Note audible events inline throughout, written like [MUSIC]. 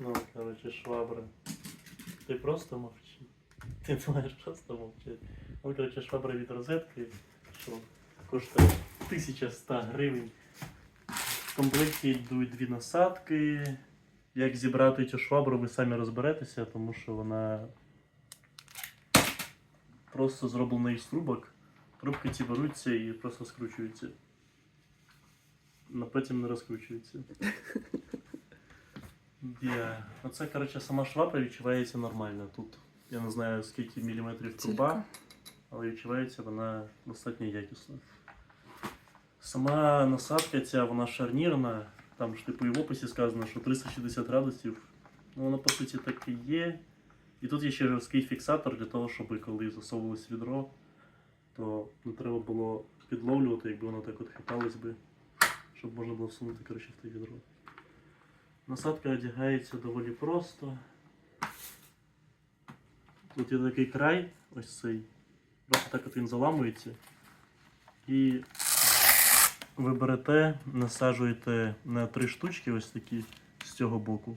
Ну, короче, швабра. Ти просто мовчи. Ти маєш просто мовчати. Ну, короче, швабра від розетки, що коштує 1100 гривень. В комплекті йдуть дві насадки. Як зібрати цю швабру, ви самі розберетеся, тому що вона просто зроблена із трубок. Трубки ці беруться і просто скручуються. Но потім не розкручуються. [LAUGHS] Yeah. Оце, коротше, сама швабра відчувається нормально. Тут я не знаю скільки міліметрів труба, але відчувається вона достатньо якісно. Сама насадка ця, вона шарнірна. Там ж типу і в описі сказано, що 360 градусів. Ну, воно по суті так і є. І тут є ще жорсткий фіксатор для того, щоб коли засовувалось відро, то не треба було підловлювати, якби воно так от хиталось би, щоб можна було всунути коротше, в те відро. Насадка одягається доволі просто. Тут є такий край, ось цей. Просто так от він заламується. І ви берете, насаджуєте на три штучки, ось такі з цього боку.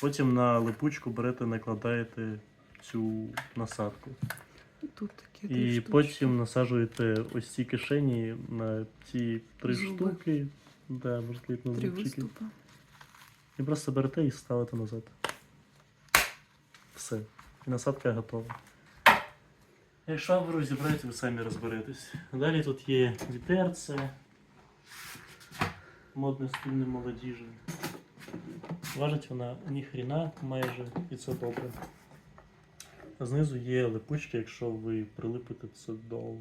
Потім на липучку берете, накладаєте цю насадку. І тут такі І штучки. потім насаджуєте ось ці кишені на ці три Зуби. штуки. Да, на Три виступи. І просто берете і ставите назад. Все. І насадка готова. Якщо ви розібраєте, ви самі розберетесь. Далі тут є вітерце. Модне стильне молодіжне. Важить вона ніхріна майже, і це добре. А знизу є липучки, якщо ви прилипите це до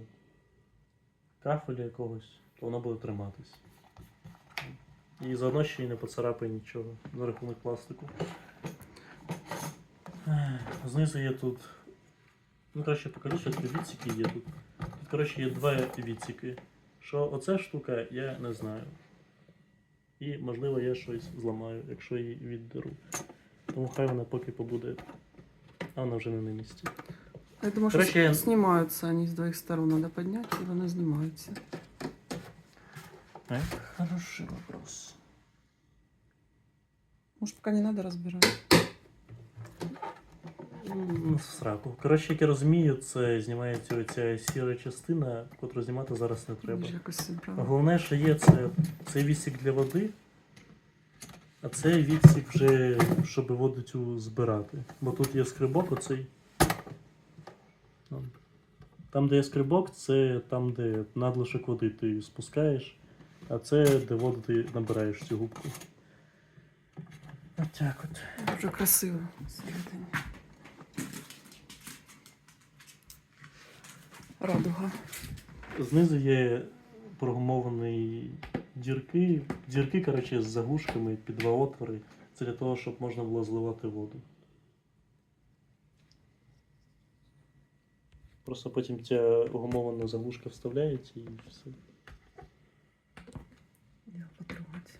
кафеля якогось, то воно буде триматись. І заодно ще й не поцарапає нічого за рахунок пластику. Знизу є тут. Ну, коротше, покажу, що тут відсіки є тут. Тут, коротше, є два відсіки. Що оця штука, я не знаю. І, можливо, я щось зламаю, якщо її віддеру. Тому хай вона поки побуде. А вона вже не на місці. Я думаю, що Короче, я- знімаються вони з двох сторон, треба підняти, і вони знімаються. Е, Хороший вопрос. Може, поки не треба розбирати. Ну, в сраку. Коротше, як я розумію, це знімається оця сіра частина, котру знімати зараз не треба. Головне, що є, це цей відсік для води, а це відсік вже, щоб воду цю збирати. Бо тут є скрибок оцей. Там, де є скрибок, це там, де надлишок води ти спускаєш, а це де воду ти набираєш цю губку. Отак от. Дуже красиво всередині. Радуга. Знизу є прогумовані дірки. Дірки, коротше, з заглушками під два отвори. Це для того, щоб можна було зливати воду. Просто потім ця гумована заглушка вставляється і все. Я потрогати.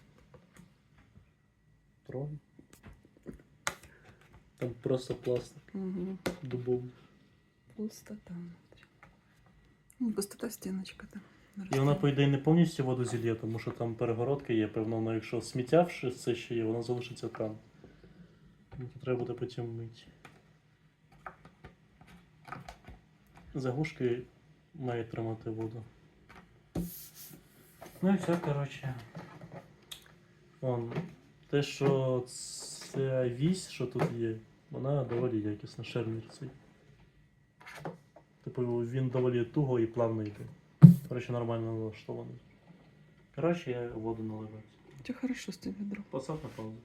Трон. Там просто пластик Угу. дубовий. Пустота. Ну, пустота стіночка там. І вона, по ідеї, не повністю воду зільє, тому що там перегородка є, певно, вона, якщо сміття це ще є, воно залишиться там. Ну, треба буде потім мити. Заглушки мають тримати воду. Ну і все, коротше. Вон, те, що ця вісь, що тут є, вона доволі якісна, шермір цей. Типу, він доволі туго і плавно йде. Коротше, нормально налаштований. Коротше, я воду наливаю. Тебе хорошо з тим відром. Посад на паузу.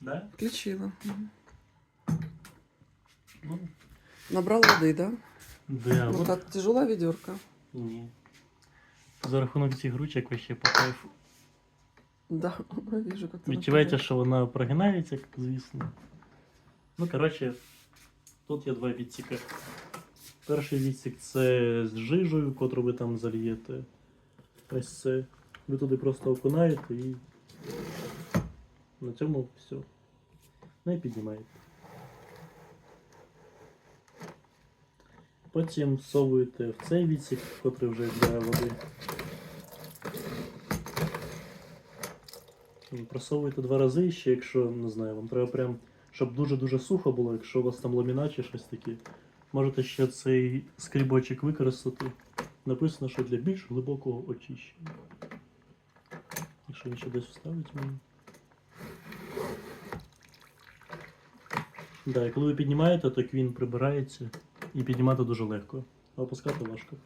Да? Включила. Мгм. Ну, Набрал воды, да? да, Ну вот. как, тяжелая ведерко. Ні. За рахунок цих ручок вообще по кайфу. Да, [LAUGHS] вижу, как ты Відчувається, що вона прогинається, як звісно. Ну, коротше, тут є два відсіки. Перший відсік це з жижею, котру ви там зальєте. Ось це. Ви туди просто окунаєте і на цьому все. Ну і піднімаєте. Потім всовуєте в цей відсік, котрий вже для води. Просовуйте два рази ще, якщо не знаю, вам треба прям, щоб дуже-дуже сухо було, якщо у вас там ламінат чи щось таке. Можете ще цей скрібочок використати. Написано, що для більш глибокого очищення. Якщо він ще десь вставить мені. Да, і коли ви піднімаєте, то він прибирається і піднімати дуже легко. А опускати важко.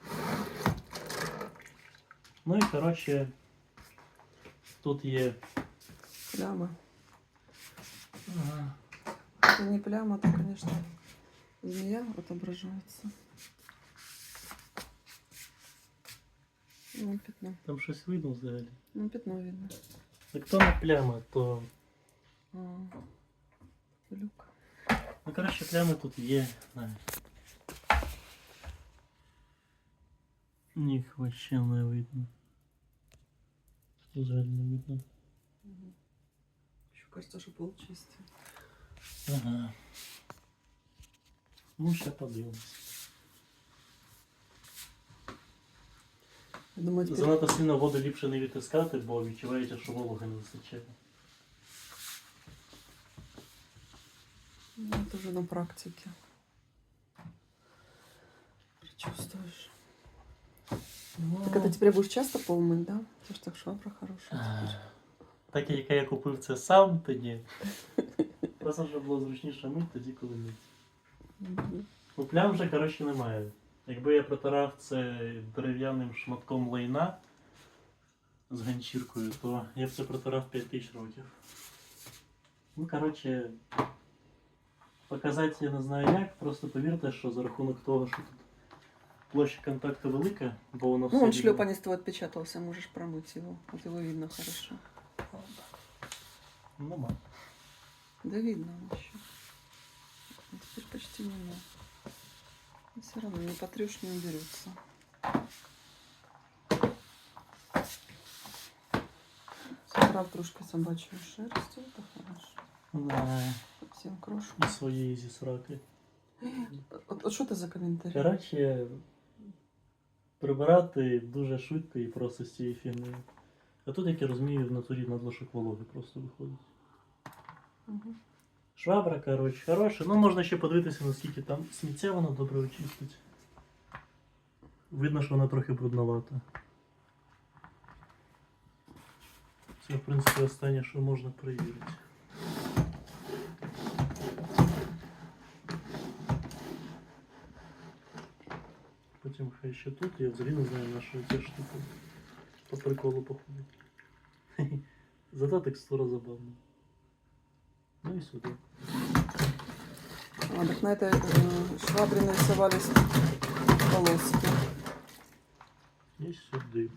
Ну і коротше, тут є. Пляма. Ага. Это не пляма, это, конечно, змея отображается. Ну, пятно. Там щось видно взагалі. Ну, пятно видно. Так то не пляма, то. А, люк. Ну, коротше, плями тут є. Да. Їх вообще не видно. Взагалі не видно. Еще кажется, что пол чистый. Ага. Ну, ще подивимось. Я думаю, теперь... Занадто сильно воду ліпше не відтискати, бо відчуваєте, що вологи не вистачає. Ну, это уже на практике. Чувствуешь. Ну, Так это теперь будешь часто пол мыть, да? Ты ж так швабра хорошая а, теперь. Так як я купив це сам тоді. Просто щоб було зручніше мити тоді, коли. Мгм. Ну, плям вже, коротше, немає. Якби я протирав це дерев'яним шматком лайна з ганчіркою, то я б це протирав 5 тисяч років. Ну, коротше, показати я не знаю як, просто повірте, що за рахунок того, що тут площа контакту велика, бо воно все. Ну, он рівно. шлепанец твой отпечатался, можешь промыть его. Вот его видно хорошо. Нема. Да видно он еще. А теперь почти нема. Но все равно не потрешь, не уберется. Собрав трошки собачьей шерсти, это хорошо. Да, Совсем крошку. і своєї зі сраки. Вот, вот что это за комментарий? Коротше, прибирати дуже швидко і просто з цією фігнею. А тут, як я розумію, в натурі надлишок вологи просто виходить. Швабра, коротше, хороша. Ну, можна ще подивитися, наскільки там сміття вона добре очистить. Видно, що вона трохи брудновата. Це, в принципі, останнє, що можна перевірити. Потім хай ще тут, я взагалі не знаю, на що ця штука. По приколу походу. [LAUGHS] Зато текстура забавна. Ну і сюди. А, так на этой э, швабре нарисовались полоски. І сюди.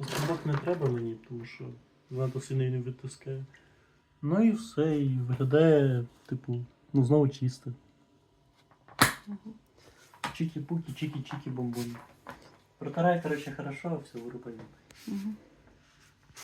Скобок не треба мені, тому що занадто сильно не відтискає. Ну і все, і виглядає, типу, ну знову чисто. Мгм. Чики-пуки, чики-чики бомбони. Протирай, короче, хорошо, а все вырубай. Мгм.